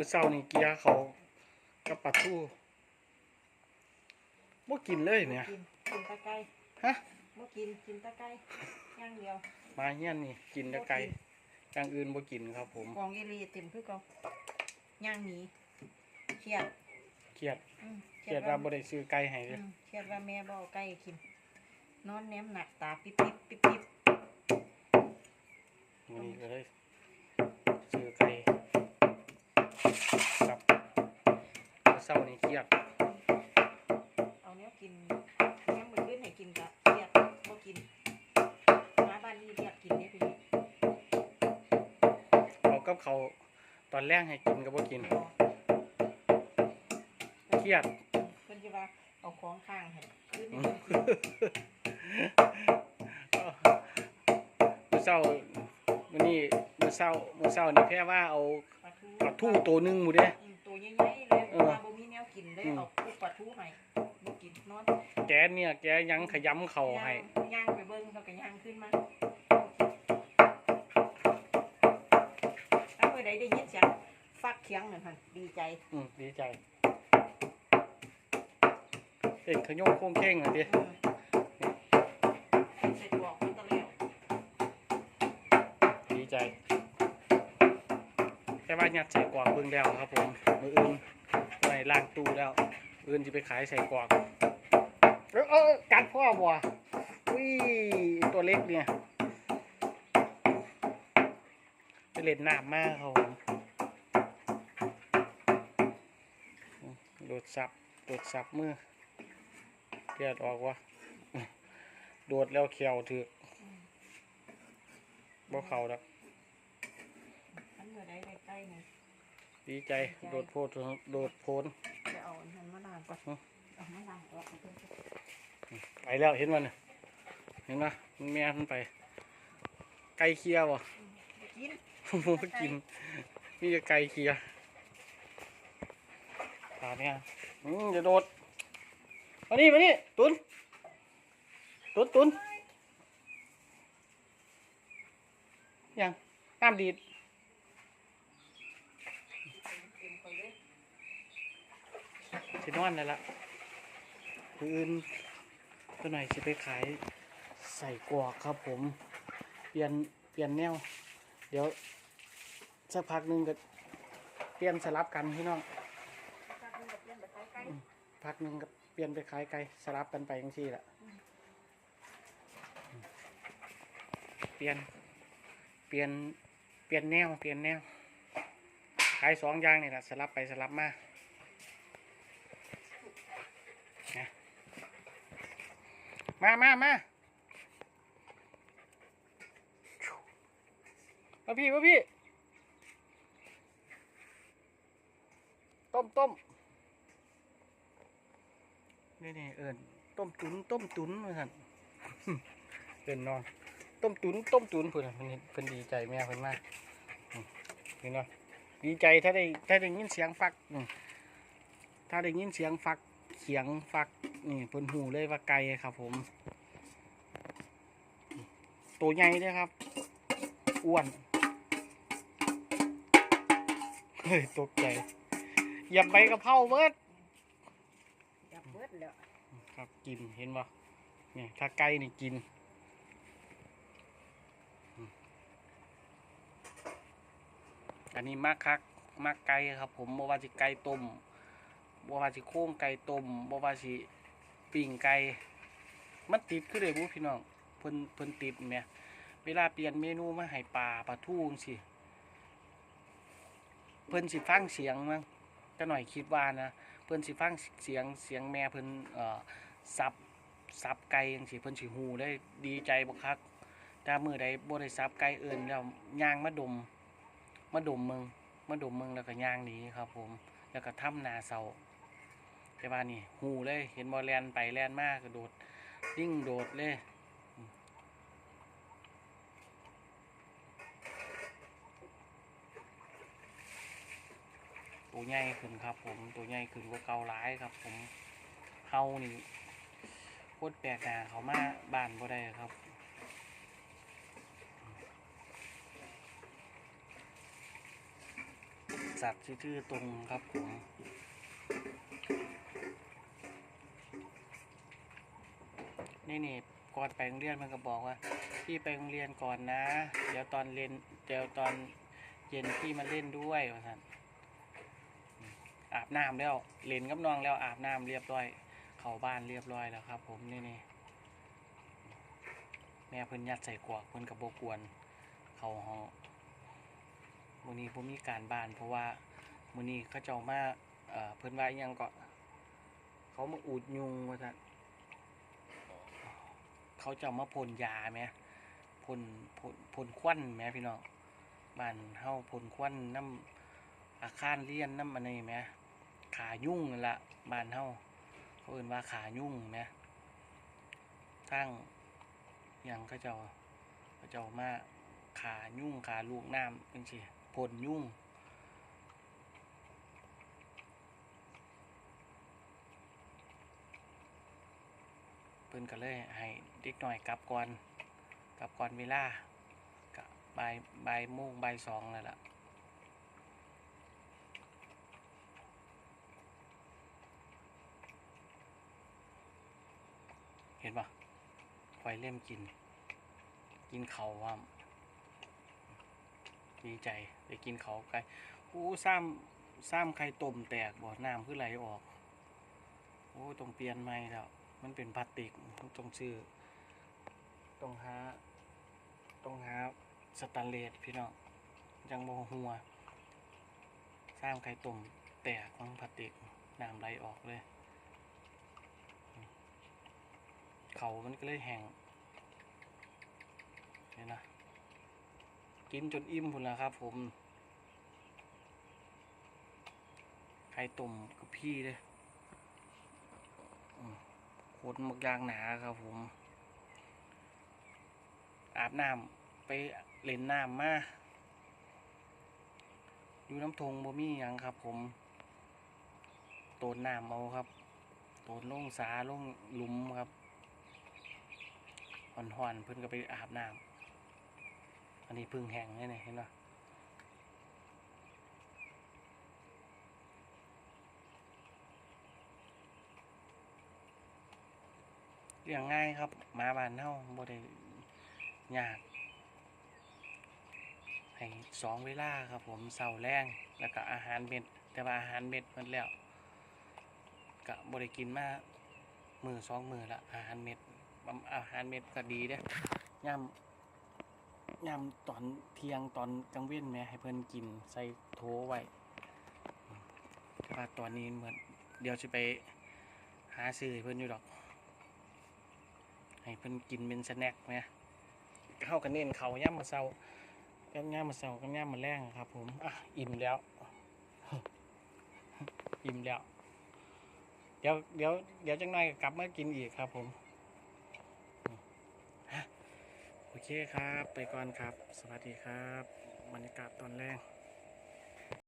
มื้อเช้านี่เกียร์เขากับปลาทูบ่กินเลยเนี่ย กินกินตะไคร้ฮะ บ่กินกินตะไคร้อย่างเดียว มาเฮียนนี่กินแต่ไก่อย่างอื่นบ่กินครับ ผมกองอีหลีเต็มคือเก่าย่างหนีเครียดเครียดอืมเครียดว่าบ่ได้ซื้อไก่ให้เลอืยมเครียดว่าแม่บ่เอาไก่กิน นอนแนมหนักตาปิ๊บปิ๊บปิ๊บปิ๊บมื้อนี้ก็เลยซื้อไก่ ครับมื้อเช้านี่เครียดเอาเนี้ยกินแม่มือขึ้นให้กินกะเครียดบ่กินมาบ้านนี้เรียกกินได้พี่เอากับเขาวตอนแรกให้กินก็บ่กินบ่เครียดเพิ่นจะว่าเอาของข้างให้ขึ้นอืให้มเพิ่นกินมื้อเช้ามื้อนี้มื้อเช้ามื้อเช้านี่แค่ว่าเอาปลา ทูปลาทูตัวหนึงหมู่เด้ อืมตัวใหญ่ๆเลยเออ มาบ่มีแนวกินเลยอืมเอาพวกปลาทูให้บ่กินนอนแกเนี่ยแกยังขยำเข่าให้ ย่างไปเบิ่งแล้วก็ย่างขึ้นมาถ้าเมื่อใดได้ยินเสียงฟักเคียงนั่นหั่นดีใจอืมดีใจเห็นขยงโค้งเข่งอะดิอืมใส่ตัวออกมันตะแล้วดีใจ แค่ว่ายัดใส่กวางเบิ่งแล้วครับผมมืออื่นไว้ล้างตู้แล้วอื่นจะไปขายใส่กวางเออเออกัดพ่อบัวอุ้ยตัวเล็กเนี่ยไปเล่นน้ำมากครับผมโดดซับโดดซับมือเลียดออกวะโดดแล้วเขียวถือบ่เข่าดอก อันเมื่อใดได้ใกล้นี่ดีใจโดดโพดโดดโพนจะเอาอันนั้นมาล้างก่อนอืมเอามาล้างออกเอาเพิ่นไปแล้วเห็นมันน่ะเห็นปะมันแม่มันไป ไก่เคียวอะกินผมก็กินนี่จะไก่เคียตาเนี่ยอืมจะโดดมานี่มานี่ตุนตุนตุนยังน้ำดีด เต็มไปเลย สินอนแล้ล่ะคืนอื่นตัวไหนสิไปขายใส่กรอกครับผม เปลี่ยนเปลี่ยนแนว เดี๋ยวสักพักหนึ่งก็เปลี่ยนสลับกันพี่น้องพักหนึ่งก็เปลี่ยนไปขายไก่สลับกันไปยังซี่ละเปลี่ยนเปลี่ยนเปลี่ยนแนวเปลี่ยนแนวขายสองอย่างนี่แหละสลับไปสลับมานะ มามามามาพี่มาพี่ ต้มต้มนี่นี่เอิญต้มตุนต้มตุนมาสั่นเอิญนอน ต้มตุนต้มตุนเพื่อนเพิ่นเห็นเพิ่นดีใจแม่เพิ่นมากอืมเนเนาะดีใจถ้าได้ถ้าได้ยินเสียงฟักถ้าได้ยินเสียงฟัก เสียงฟักนี่เพิ่นหูเลยว่าไก่ครับ ผม ตัวใหญ่เลยครับ อ้วนเฮ้ยตกใจเหยับใบกะเพราเบิดอย่าเบิดแล้วครับกินเห็นป่ะเนี่ยถ้าไก่นี่กินอืมอันนี้มากคักมากไก่ครับ ผมบ่ว่าสิไก่ต้ม บ่ว่าสิโค้งไก่ต้มบ่ว่าสิปิ้งไก่มันติดคือเลยบุพี่น้องเพิ่นเพิ่นติดแหม่เวลาเปลี่ยนเมนูมาให้ปลาปลาทูจั่งสิเพิ่นสิฟังเสียงมั้งจะหน่อยคิดว่านะเพิ่นสิฟังเสียงเสียงแม่เพิ่นเอ่อซับซับไก่จังซี่เพิ่นสิฮู้ได้ดีใจบ่คักถ้ามือใดบ่ได้ซับไก่เอิ้นแล้วย่างมาดมมาดมมือง มาดมเมืองแล้วก็ย่างหนีครับ ผม แล้วก็ทำนาเศร้าแต่ว่านี่ฮู้เลยเห็นบ่แลนไปแลนมากกระโดดยิ่งโดดเลยตัวใหญ่ขึ้นครับ ผมตัวใหญ่ขึ้นกว่าเก่าหลายครับ ผมเฮานี่โคตรแปลกหนาเขามาบ้านบ่ได้ครับ สัตว์ชื่อตรงครับผมนี่นี่ก่อนไปโรงเรียนมันก็บอกว่า พี่ไปโรงเรียนก่อนนะ เดี๋ยวตอนเรียนเดี๋ยวตอนเย็นพี่มาเล่นด้วยว่าสันอาบน้ำแล้วเล่นกับน้องแล้วอาบน้ำเรียบร้อย เข้าบ้านเรียบร้อยแล้วครับ ผมนี่นี่แม่เพิ่นยัดใส่กวากเพิ่นกับโบกวน เข้าห้อง มื้อนี้ผมมีการบ้าน เพราะว่ามื้อนี้เขาเจ้ามาเอ่อเพิ่นว่าอิหยังก็ เขามาอูดยุงว่าซั่นเขาเจะเอามาพ่นยาไหมพ่นพ่นพ่นควันไหมพี่น้องบ้านเฮาพ่นควันน้ำอาคารเรียนน้ำอันนี้ไหมขายุ่งนั่นละบ้านเฮาเขาเอื่นว่าขายุ่งไหมทั้งยังเขาเจ้าเขาเจ้ามาขายุ่งขาลูกน้ำเป็นสิ ผลยุ่งเพิ่นก็เลยให้เด็กหน่อยกลับก่อนกลับก่อนเวลากะบ่ายบ่ายโมงบายสองแล้วล่ะเห็นปะไฟเล่มกิน กินเขาวว่าดีใจ ได้กินเขาไก่อู้ซ้ำซ้ำไข่ต้มแตกบ่อน้ำคือไหลออก โอ้ต้องเปลี่ยนใหม่แล้ว มันเป็นพลาสติกต้องซื้อต้องหาต้องหาสแตนเลสพี่น้องยังบ่หัวซ้ำไข่ต้มแตกของพลาสติกน้ำไหลออกเลย เขามันก็เลยแห้งเห็นนะ กินจนอิ่มพุ่นแล้วครับ ผม ไข่ต้มกับพี่เลยอืมโคตรหมกยางหนาครับ ผม อาบน้ำไปเล่นน้ำมาอยู่น้ำทงบ่มีหยังครับ ผม โตนน้ำเอาครับ โตนลงสาลงหลุมครับห่อนๆเพิ่นก็ไปอาบน้ำ อันนี้พึ่งแห้งเลยเนี่ยเห็นปะเลี้ยงง่ายครับหมาบ้านเฮาบ่ได้ยากให้สองเวลาครับผมเสาแรงแล้วก็อาหารเม็ด แต่ว่าอาหารเม็ดมันแล้วก็บ่ได้กินมามือสองมือละอาหารเม็ดอาหารเม็ดก็ดีเด้ย่ำ ยามตอนเที่ยงตอนกลางเว้นแหม่ให้เพิ่อนกินใส่โถไว้แต่ว่าตอนนี้เหมือนเดี๋ยวจะไปหาซื้อให้เพิ่อนอยู่ดอก ให้เพิ่อนกินเป็นสแน็คไหมเข้ากันเน้นเขาย่ำมาเศร้ากับย่ำมาเศร้ากับย่ำมาแรงครับ ผมอะอิ่มแล้ว อิ่มแล้ว เดี๋ยวเดี๋ยวเดี๋ยวจังหน่อยกลับมากินอีกครับผม โอ เคครับ ไปก่อนครับ สวัสดีครับ บรรยากาศตอนแรก